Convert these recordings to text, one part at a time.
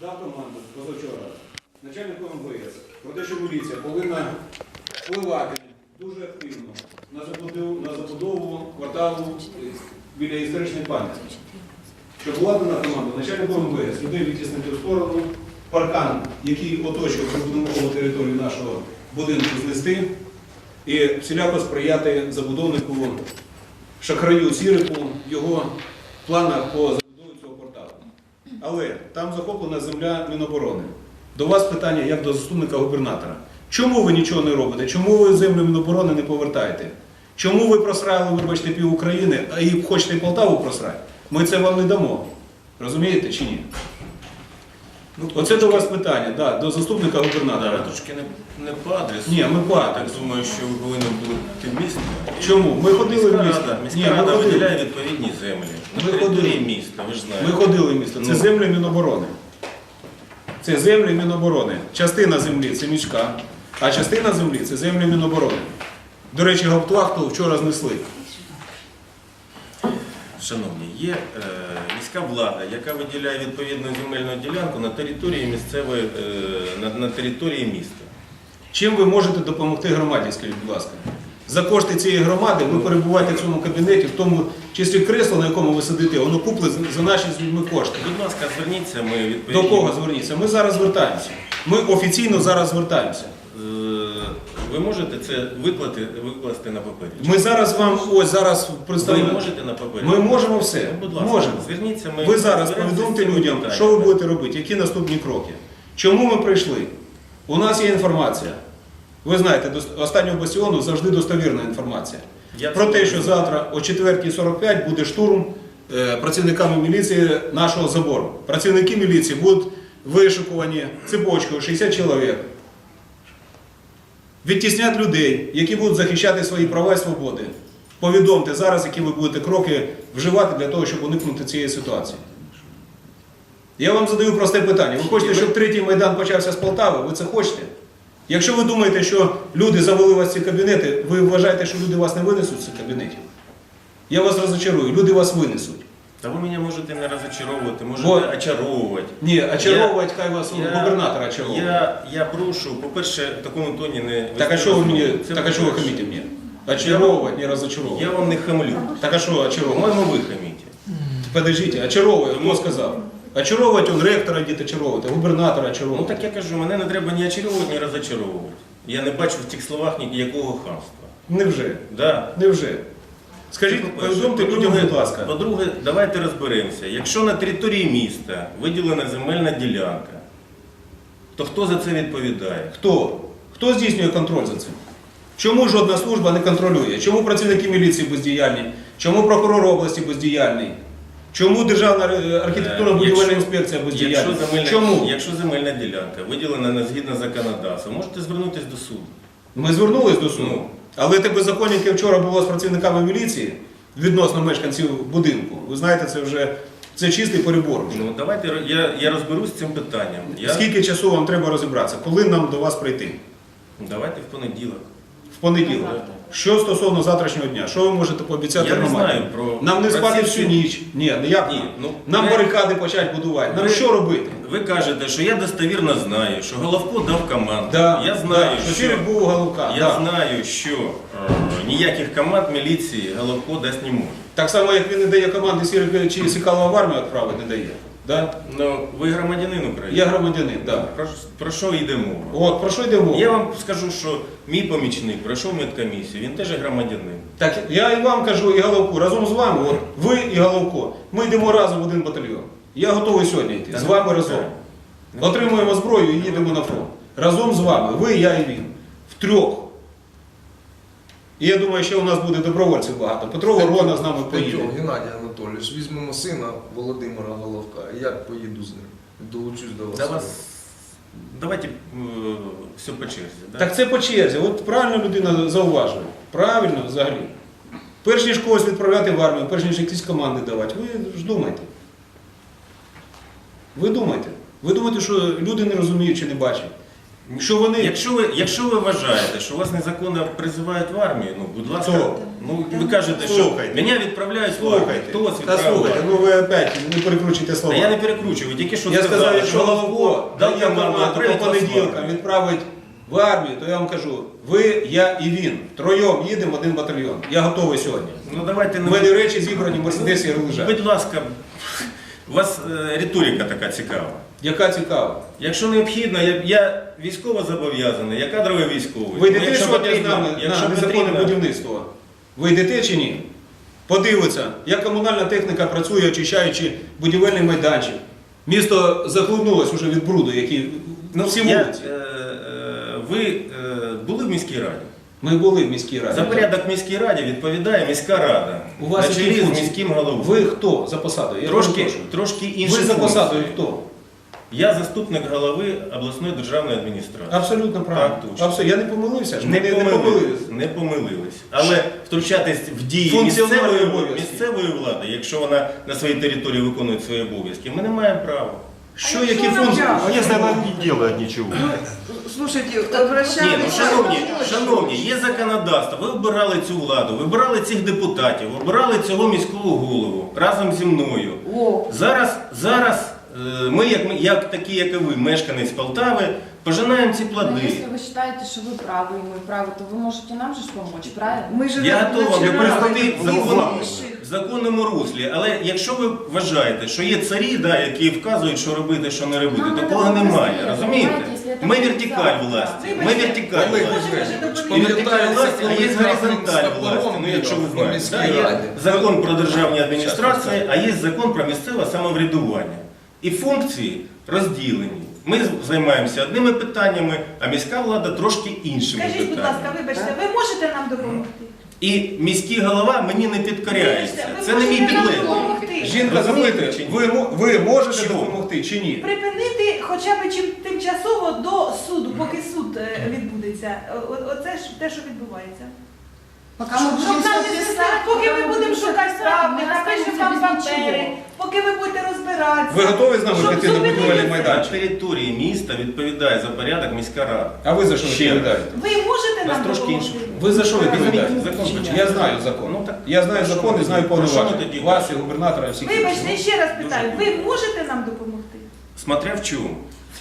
дав команду позавчора начальнику МВС про те, що міліція повинна впливати дуже активно на забудову, на забудову кварталу е, біля історичної пам'ятки. Щоб була дана команда начальнику МВС, людей відтіснити в сторону, паркан, який оточує прибудинкову територію нашого будинку знести, і всіляко сприяти забудовнику шахраю Сірику його планах по. Але там захоплена земля Міноборони. До вас питання як до заступника губернатора. Чому ви нічого не робите? Чому ви землю Міноборони не повертаєте? Чому ви просрали, вибачте, пів України, і хочете Полтаву просрати? Ми це вам не дамо. Розумієте чи ні? Ну, Оце до вас питання, да, до заступника губернатора. трошки не, не по адресу. Ні, ми по Я адресу. думаю, що ви повинні бути в місті. Чому? Ми ходили в місто. міська Ні, ми рада ходили. виділяє відповідні землі. На Ми території ходили. міста, ви ж Ми знаєте. ходили в місто. Це Ну. землі Міноборони. Це землі Міноборони. Частина землі це міська, а частина землі це землі Міноборони. До речі, гауптвахту вчора знесли. Шановні, є е, міська влада, яка виділяє відповідну земельну ділянку на території місцевої, е, на, на території міста. Чим ви можете допомогти громаді, скажіть, будь ласка? За кошти цієї громади ви перебуваєте в цьому кабінеті, в тому числі кресло, на якому ви сидите, воно купле за наші з людьми кошти. Будь ласка, зверніться, ми До кого зверніться? Ми зараз звертаємося. Ми офіційно зараз звертаємося. Ви можете це виклати, викласти на папері? Ми зараз вам ось зараз Ви представимо. можете на папері? Ми можемо все. Ну, будь ласка, Можемо. зверніться. Ми Ви зараз розберемося повідомте з цим людям, питанням. що ви будете робити, які наступні кроки. Чому ми прийшли? У нас є інформація. Ви знаєте, до останнього бастіону завжди достовірна інформація. Я Про це те, що завтра о 4.45 буде штурм е, працівниками міліції нашого забору. Працівники міліції будуть вишукувані цепочкою 60 чоловік. Відтіснять людей, які будуть захищати свої права і свободи. Повідомте зараз, які ви будете кроки вживати для того, щоб уникнути цієї ситуації. Я вам задаю просте питання. Ви хочете, щоб третій майдан почався з Полтави? Ви це хочете? Якщо ви думаєте, що люди завели вас в ці кабінети, ви вважаєте, що люди вас не винесуть з цих кабінетів? Я вас розочарую, люди вас винесуть. Та ви мене можете не розочаровувати, можете Бо- очаровувати. Ні, очаровувати хай вас Я- губернатор очаровує. Я, я прошу, по-перше, в такому тоні не Так а що ви мені. Це так а що ви по-перше. хамите мені? Очаровувати, не розочаровувати. Я вам не хамлю. Так а що очаровувати? По-моєму, ви хамите. Подождите, очаровує, Тому- хто сказав? Очаровувати он ректора діти очаровувати, губернатора Ну очаровувати. так я кажу, мене не треба ні очаровувати, ні розочаровувати. Я не бачу в тих словах ніякого хамства. Невже? Да. Невже? Скажіть, По-перше. повідомте людям, будь ласка. По-друге, давайте розберемося. Якщо на території міста виділена земельна ділянка, то хто за це відповідає? Хто? Хто здійснює контроль за цим? Чому жодна служба не контролює? Чому працівники міліції бездіяльні? Чому прокурор області бездіяльний? Чому Державна е, архітектурно будівельна інспекція бездіяльна? Якщо земельна, Чому? якщо земельна ділянка виділена не згідно законодавства, можете звернутися до суду. Ми звернулись до суду. Ну. Але те беззаконня, яке вчора було з працівниками міліції відносно мешканців будинку, ви знаєте, це вже це чистий перебор. Ну давайте я, я розберусь з цим питанням. Я, Скільки часу вам треба розібратися? Коли нам до вас прийти? Давайте в понеділок. В понеділок. Що стосовно завтрашнього дня? Що ви можете пообіцяти Я не громаді? знаю про Нам не про спати ці всю всі- ніч. Ні, ну як? Ні, ну, Нам ви- барикади почати будувати. Нам ви- що робити? Ви кажете, що я достовірно знаю, що Головко дав команду. Да, я знаю, да, що, Ширик був у Головка. я да. знаю, що е, ніяких команд міліції Головко дасть не може. Так само, як він не дає команди Сірика чи Сікалова в армію відправити, не дає. Да? Ну, ви громадянин України. Я громадянин, да. Про, про що йде мова? От, про що йде мова? Я вам скажу, що мій помічник пройшов медкомісію, він теж громадянин. Так я і вам кажу, і Головку, разом з вами, от, ви і Головко, ми йдемо разом в один батальйон. Я готовий сьогодні йти, з вами разом. Отримуємо зброю і їдемо на фронт. Разом з вами, ви, я і він. Втрьох. І я думаю, ще у нас буде добровольців багато. Петро Ворона з нами поїде. Геннадій Анатолійович, візьмемо сина Володимира Головка. і Я поїду з ним. Долучусь до вас. Вас... Давайте е, все по черзі. Да? Так це по черзі. От правильно людина зауважує. Правильно взагалі. Перш ніж когось відправляти в армію, перш ніж якісь команди давати, ви ж думайте. Ви думайте. Ви думаєте, що люди не розуміють чи не бачать. Що вони Якщо ви, якщо ви вважаєте, що вас незаконно призивають в армію, ну будь ласка, Хто? ну ви кажете, що Слухайте. мене відправляють в армію. Хто вас Та слухайте, ну ви опять не перекручуйте слова. Та я не перекручую, ви тільки що Я сказали, сказав, якщо що Головко дав дає команду по понеділкам відправить в армію, то я вам кажу, ви, я і він. Троєм їдемо в один батальйон. Я готовий сьогодні. Ну давайте У не мене речі зібрані, мерседесі лежать. Будь ласка, у вас е, риторика така цікава. Яка цікава. Якщо необхідно, я, я військово зобов'язаний, я кадровий військовий. Ви Ну, йдете сьогодні з потрібно- на незаконне будівництво? Ви йдете чи ні? Подивиться, як комунальна техніка працює, очищаючи будівельний майданчик. Місто захлинулось уже від бруду, який на всі Я, вулиці. е, е, ви е, були в міській раді? Ми були в міській раді. За порядок в міській раді відповідає міська рада. У вас на чолі з міським головою. Ви хто за посадою? Я трошки, трошки інші Ви за посадою хто? Я заступник голови обласної державної адміністрації. Абсолютно правильно. Так, точно. Абсолютно. Я не помилився. ж. Не Ми помилились, не помилились. Але втручатись в дії Функціональні місцевої, обов'язки. місцевої влади, якщо вона на своїй території виконує свої обов'язки, ми не маємо права. Що, А які якщо функції? нам А если она не делает ничего? Слушайте, Ні, ну обращались... шановні, шановні, є законодавство. Ви обирали цю владу, ви обирали цих депутатів, обирали цього міського голову разом зі мною. О, Зараз, зараз ми, як, ми- як такі, як і ви, мешканець Полтави, пожинаємо ці Но плоди. если вы считаете, что вы правы и мы правы, то вы можете нам же ж помочь, правильно? ми ж Я готовий вам начинали представити в з законному, інших. в законному руслі. Але якщо ви вважаєте, що є царі, да, які вказують, що робити, що не робити, Нам такого треба немає. розслідувати, Розумієте? знаєте, якщо це Ми буде вертикаль завтра. власті. Ми Вибачте, вертикаль Олег власті. Васильович, І вертикаль власті, а є Пам'ятаєте, горизонталь коли власті, ну якщо ви в знаєте. міській Да, є раді. закон про державні адміністрації, а є закон про місцеве самоврядування. І функції розділені. Ми займаємося одними питаннями, а міська влада трошки іншими Скажіть, будь ласка, вибачте, ви можете нам допомогти? І міський голова мені не підкоряється. Ви Це не мій підлеглий. допомогти? Жінка запитує, чи ви, ви можете Чому? допомогти чи ні? Припинити хоча б чим тимчасово до суду, поки суд е, відбудеться. О- Оце ж те, що відбувається. Пока мы Щоб будем нам всё не писать, писати, поки пока ми мы будемо всё шукати писать, правди, мы напишемо останемся вам без папери, ничего. поки ви будете розбиратися. Ви готові з нами Щоб піти на зупинити будівельний це. На майданчик? території міста відповідає за порядок міська рада. А ви за що Ще. відповідаєте? Ви можете Нас нам трошки допомогти? інше. Ви за що відповідаєте? Закон починає. Я знаю закон. Ну, так. Я знаю Про що закон і ми знаю тоді? Про що ми повноваження. тоді Вас і кажемо? губернатора, і всіх. Вибачте, інших. ще раз Дуже питаю, ви можете нам допомогти? Смотря в чому.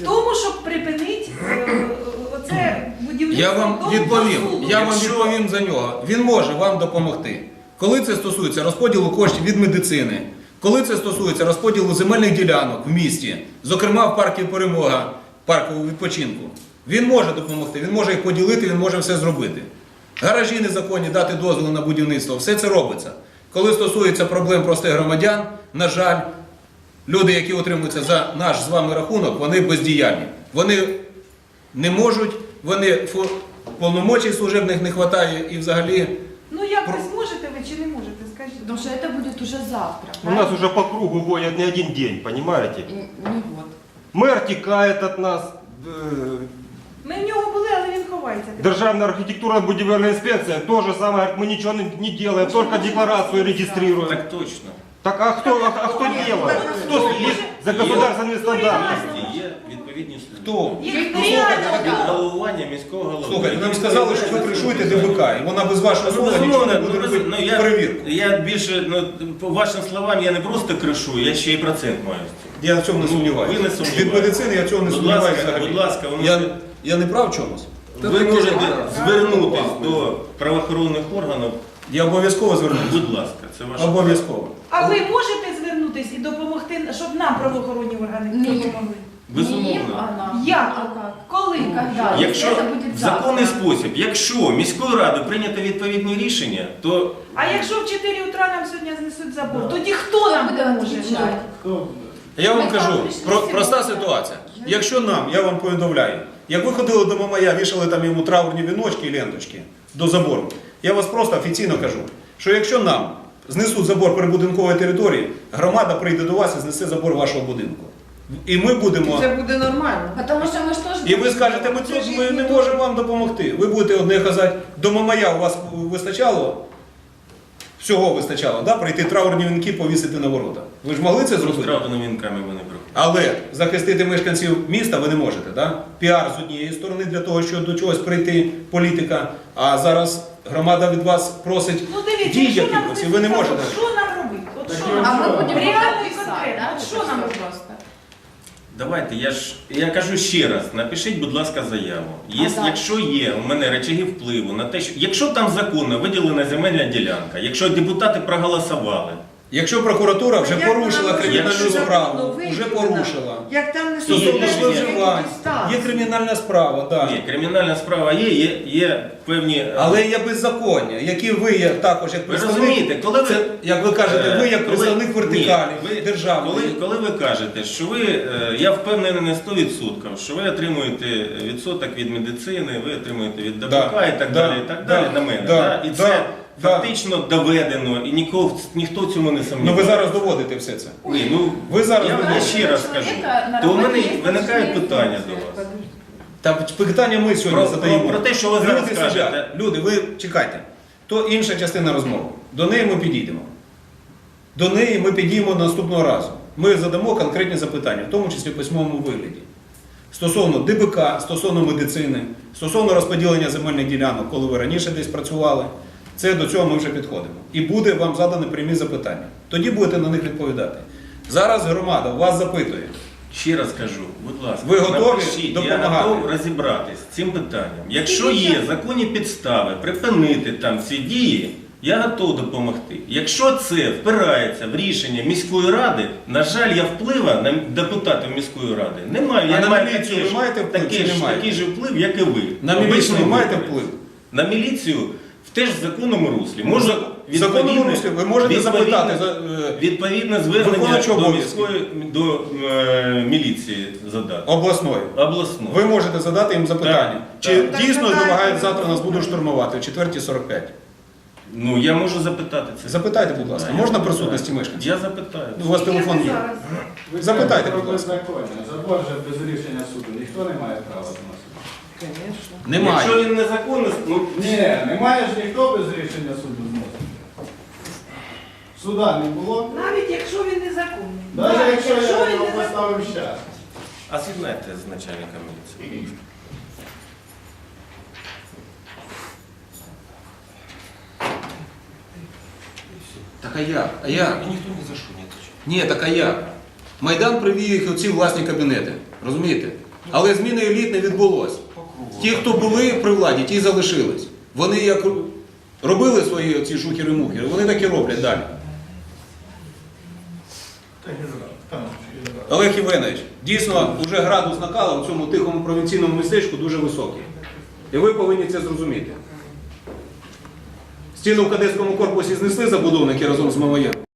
В тому, щоб припинити е, оце будівництво Я вам відповім. Я вам Якщо- відповім за нього. Він може вам допомогти. Коли це стосується розподілу коштів від медицини, коли це стосується розподілу земельних ділянок в місті, зокрема в парку Перемога, парку відпочинку, він може допомогти, він може їх поділити, він може все зробити. Гаражі незаконні, дати дозвіл на будівництво, все це робиться. Коли стосується проблем простих громадян, на жаль, люди, які утримуються за наш з вами рахунок, вони бездіяльні. Вони не можуть, вони фо- повномочій служебних не вистачає і взагалі. Ну як ви Про- зможете ви чи не можете? Скажіть. Потому что это будет уже завтра. У нас уже по кругу гонят не один день, понимаете? И не вот. Мэр текает от нас, э, Ми в нього були, але він ховається. Державная архитектура будивельная инспекция то же самое, говорит, мы ничего не не делаем, только декларацию регистрируем. Так точно. Так а кто, а, а кто делает? Кто следит за государственными стандартами? Є відповідні служби. Хто? Їх Від головування міського голови. Слухайте, нам сказали, що ви кришуєте ДБК, і вона без вашого Ну, слова нічого не ну, буде робити ну, я, перевірку. я більше, ну, по вашим словам, я не просто кришу, я ще й процент маю. Я в цьому не Ну, сумніваюся. ви не сумніваєтесь. Від медицини я в цьому не Будь сумніваюся ласка, взагалі. будь ласка, ви я, можете- я не прав в чомусь. Ви можете звернутись до правоохоронних органів. Я обов'язково звернуся. Будь ласка, це ваше. Обов'язково. А ви можете звернутися і допомогти, щоб нам правоохоронні органи Ні. допомогли? Безумовно. Як? Коли? Когда? Якщо это будет в завтра. законний спосіб, якщо міською радою прийнято відповідні рішення, то А якщо в 4 утра нам сьогодні знесуть забор, тоді хто нам буде допоможе? відповідати? Я вам Ми кажу, про, проста ситуація. Якщо нам, я вам повідомляю, як ви ходили до Мамая, вішали там йому траурні віночки і ленточки до забору, я вас просто офіційно кажу, що якщо нам знесуть забор прибудинкової території, громада прийде до вас і знесе забор вашого будинку. І ми будемо. Це буде нормально. Потому что мы что ж... І ви скажете, ми тут ми не можемо вам допомогти. Ви будете одне казати, до Мамая у вас вистачало Всього вистачало, да? прийти траурні вінки повісити на ворота. Ви ж могли це З зробити? розтратними вінками вони приходять. Але захистити мешканців міста ви не можете. Да? Піар з однієї сторони для того, щоб до чогось прийти політика. А зараз громада від вас просить Ну дивіться, дій нам якихось, і ви не можете. Що нам робити? От що А нам ми робити? будемо Реально і писати, конкретно. да? От Що нам робити? просто? Давайте, я ж я кажу ще раз, напишіть, будь ласка, заяву. Є, А, якщо є у мене речаги впливу на те, що якщо там законно виділена земельна ділянка, якщо депутати проголосували, Якщо прокуратура вже Як порушила вона може кримінальну бути справу, вже порушила. Як там не Стосовно Є, є, є. зловживань, є кримінальна справа, так. ні, кримінальна справа є, є, є певні. е, Але є беззаконня, які ви є також як ви представник. розумієте, коли ви Це, як ви кажете, ви як Коли- представник вертикалі Ні, ви- держави. Коли, коли ви кажете, що ви, е, я впевнений на 100%, що ви отримуєте відсоток від медицини, ви отримуєте від ДПК Да, і так да, далі, і так да, далі на мене. да, да? І це да. Фактично доведено, і ніхто, ніхто в цьому не Ну сумнівається. ви зараз доводите все це. Ні, ну, Ви зараз я, доводите. ще раз скажу, то у мене виникає питання до вас. Та питання ми сьогодні Про- задаємо. про- про те, що ви зараз люди кажете. сидять. Люди, ви чекайте. То інша частина розмови. До неї ми підійдемо. До неї ми підійдемо наступного разу. Ми задамо конкретні запитання, в тому числі в письмовому вигляді. Стосовно ДБК, стосовно медицини, стосовно розподілення земельних ділянок, коли ви раніше десь працювали, це до цього ми вже підходимо. І буде вам задане прямі запитання. Тоді будете на них відповідати. Зараз громада вас запитує. Ще раз кажу, будь ласка, Ви готові напишіть, я готов розібратись з цим питанням. Якщо є законні підстави припинити там ці дії, я готов допомогти. Якщо це впирається в рішення міської ради, на жаль, я вплива на депутатів міської ради не маю. А Я на маю міліцію такий ви маєте вплив такий чи ж- такий же вплив, як і ви. На міліцію ви маєте вплив? На міліцію в теж законному руслі. Можна В законному руслі ви можете відповідне- запитати за, е, Відповідне звернення Виконуючий до обов'язки. міської до е, міліції задати. обласною. Обласну. Ви можете задати їм запитання. Так, Чи так. дійсно Так, вимагають так. завтра нас будуть штурмувати о 4.45? Ну я можу запитати це. Запитайте, будь ласка, Я можна запитаю. присутності мешканців? Я запитаю. У вас телефон є. Ви Запитайте, будь ласка. Забор же без рішення суду. Ніхто не має права. Якщо Немає. він незаконний, ну Ні, немає ж ніхто без рішення суду зносити. Суда не було. Навіть якщо він незаконний. Навіть якщо я його поставив щас. а з'єднайте з начальником міліції. Так а як? А як? І ніхто ні за що не відповідає. Ні, так а як? Майдан привів їх у ці власні кабінети. Розумієте? Але зміни еліт не відбулось. Ті, хто були при владі, ті залишились. Вони як робили свої оці шухери-мухери, вони так і роблять далі. Олег Євгенович, дійсно, вже градус накала в цьому тихому провінційному містечку дуже високий. І ви повинні це зрозуміти. Стіну в кадетському корпусі знесли забудовники разом з Мамоєм.